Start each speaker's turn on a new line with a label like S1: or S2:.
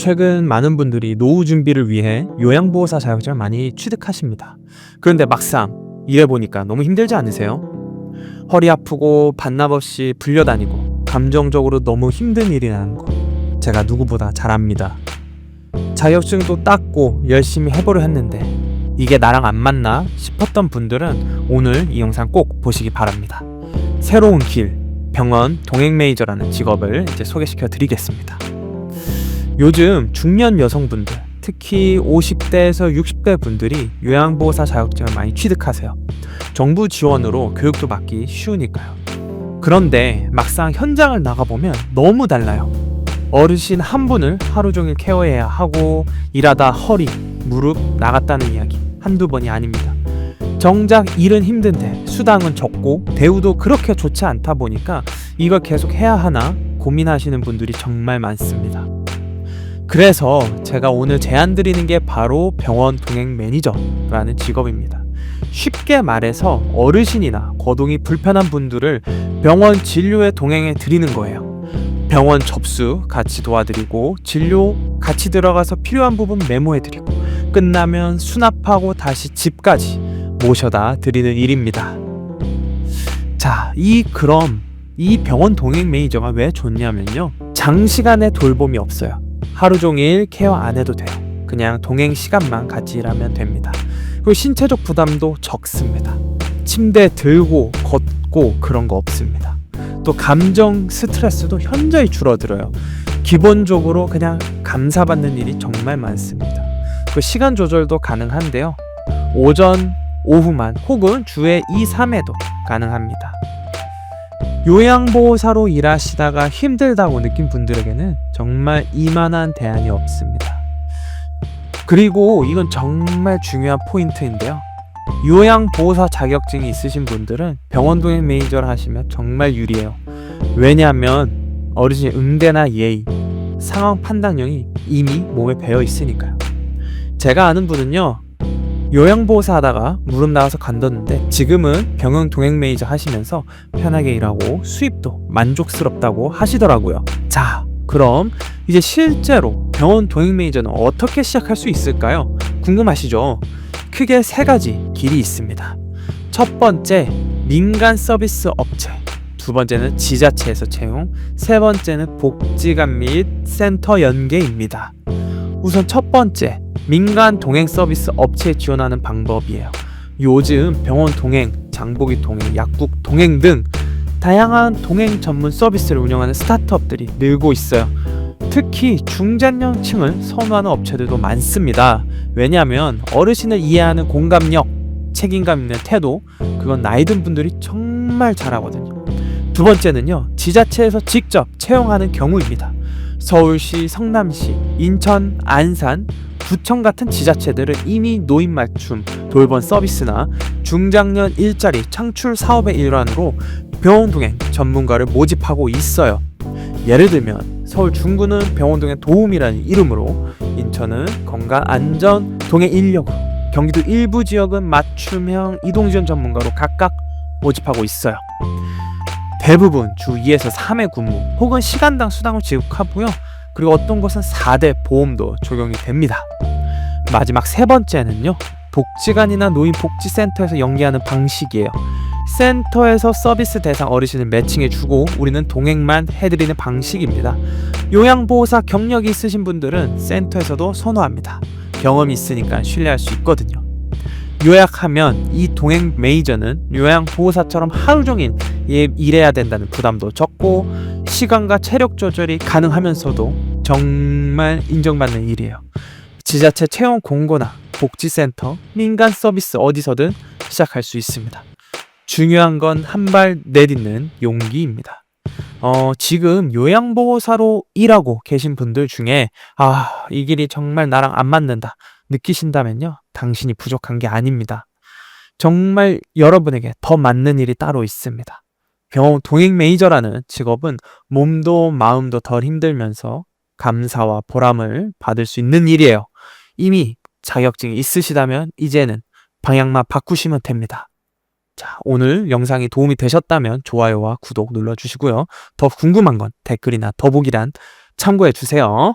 S1: 최근 많은 분들이 노후 준비를 위해 요양보호사 자격증을 많이 취득하십니다. 그런데 막상 일해보니까 너무 힘들지 않으세요? 허리 아프고 반납 없이 불려다니고 감정적으로 너무 힘든 일이라는 거 제가 누구보다 잘 압니다. 자격증도 땄고 열심히 해보려 했는데 이게 나랑 안 맞나 싶었던 분들은 오늘 이 영상 꼭 보시기 바랍니다. 새로운 길, 병원 동행 메이저라는 직업을 이제 소개시켜 드리겠습니다. 요즘 중년 여성분들, 특히 50대에서 60대 분들이 요양보호사 자격증을 많이 취득하세요. 정부 지원으로 교육도 받기 쉬우니까요. 그런데 막상 현장을 나가보면 너무 달라요. 어르신 한 분을 하루 종일 케어해야 하고 일하다 허리, 무릎 나갔다는 이야기 한두 번이 아닙니다. 정작 일은 힘든데 수당은 적고 대우도 그렇게 좋지 않다 보니까 이걸 계속 해야 하나 고민하시는 분들이 정말 많습니다. 그래서 제가 오늘 제안 드리는 게 바로 병원 동행 매니저라는 직업입니다. 쉽게 말해서 어르신이나 거동이 불편한 분들을 병원 진료에 동행해 드리는 거예요. 병원 접수 같이 도와드리고 진료 같이 들어가서 필요한 부분 메모해 드리고 끝나면 수납하고 다시 집까지 모셔다 드리는 일입니다. 자, 이 그럼 이 병원 동행 매니저가 왜 좋냐면요. 장시간의 돌봄이 없어요. 하루 종일 케어 안 해도 돼요. 그냥 동행 시간만 같이 일하면 됩니다. 그리고 신체적 부담도 적습니다. 침대 들고 걷고 그런 거 없습니다. 또 감정 스트레스도 현저히 줄어들어요. 기본적으로 그냥 감사받는 일이 정말 많습니다. 그 시간 조절도 가능한데요. 오전, 오후만 혹은 주에 2, 3회도 가능합니다. 요양보호사로 일하시다가 힘들다고 느낀 분들에게는 정말 이만한 대안이 없습니다. 그리고 이건 정말 중요한 포인트인데요. 요양보호사 자격증이 있으신 분들은 병원 동행 매니저를 하시면 정말 유리해요. 왜냐하면 어르신의 응대나 예의, 상황 판단력이 이미 몸에 배어 있으니까요. 제가 아는 분은요, 요양보호사 하다가 무릎 나와서 간뒀는데 지금은 병원 동행 매니저 하시면서 편하게 일하고 수입도 만족스럽다고 하시더라고요. 자, 그럼 이제 실제로 병원 동행 매니저는 어떻게 시작할 수 있을까요? 궁금하시죠? 크게 세 가지 길이 있습니다. 첫 번째, 민간 서비스 업체. 두 번째는 지자체에서 채용. 세 번째는 복지관 및 센터 연계입니다. 우선 첫 번째, 민간 동행 서비스 업체에 지원하는 방법이에요. 요즘 병원 동행, 장보기 동행, 약국 동행 등 다양한 동행 전문 서비스를 운영하는 스타트업들이 늘고 있어요. 특히 중장년층을 선호하는 업체들도 많습니다. 왜냐하면 어르신을 이해하는 공감력, 책임감 있는 태도, 그건 나이 든 분들이 정말 잘하거든요. 두 번째는요, 지자체에서 직접 채용하는 경우입니다. 서울시, 성남시, 인천, 안산, 구청 같은 지자체들은 이미 노인 맞춤, 돌봄 서비스나 중장년 일자리 창출 사업의 일환으로 병원 동행 전문가를 모집하고 있어요. 예를 들면 서울 중구는 병원 동행 도움이라는 이름으로 인천은 건강 안전 동행 인력으로 경기도 일부 지역은 맞춤형 이동 지원 전문가로 각각 모집하고 있어요. 대부분 주 2에서 3회 근무 혹은 시간당 수당을 지급하고요. 그리고 어떤 것은 4대 보험도 적용이 됩니다. 마지막 세 번째는요. 복지관이나 노인복지센터에서 연계하는 방식이에요. 센터에서 서비스 대상 어르신을 매칭해주고 우리는 동행만 해드리는 방식입니다. 요양보호사 경력이 있으신 분들은 센터에서도 선호합니다. 경험이 있으니까 신뢰할 수 있거든요. 요약하면 이 동행 메이저는 요양보호사처럼 하루 종일 예- 일해야 된다는 부담도 적고 시간과 체력 조절이 가능하면서도 정말 인정받는 일이에요. 지자체 채용 공고나 복지센터, 민간 서비스 어디서든 시작할 수 있습니다. 중요한 건 한 발 내딛는 용기입니다. 어, 지금 요양보호사로 일하고 계신 분들 중에, 아, 이 길이 정말 나랑 안 맞는다. 느끼신다면요. 당신이 부족한 게 아닙니다. 정말 여러분에게 더 맞는 일이 따로 있습니다. 병원 동행 매니저라는 직업은 몸도 마음도 덜 힘들면서 감사와 보람을 받을 수 있는 일이에요. 이미 자격증이 있으시다면 이제는 방향만 바꾸시면 됩니다. 자, 오늘 영상이 도움이 되셨다면 좋아요와 구독 눌러주시고요. 더 궁금한 건 댓글이나 더보기란 참고해 주세요.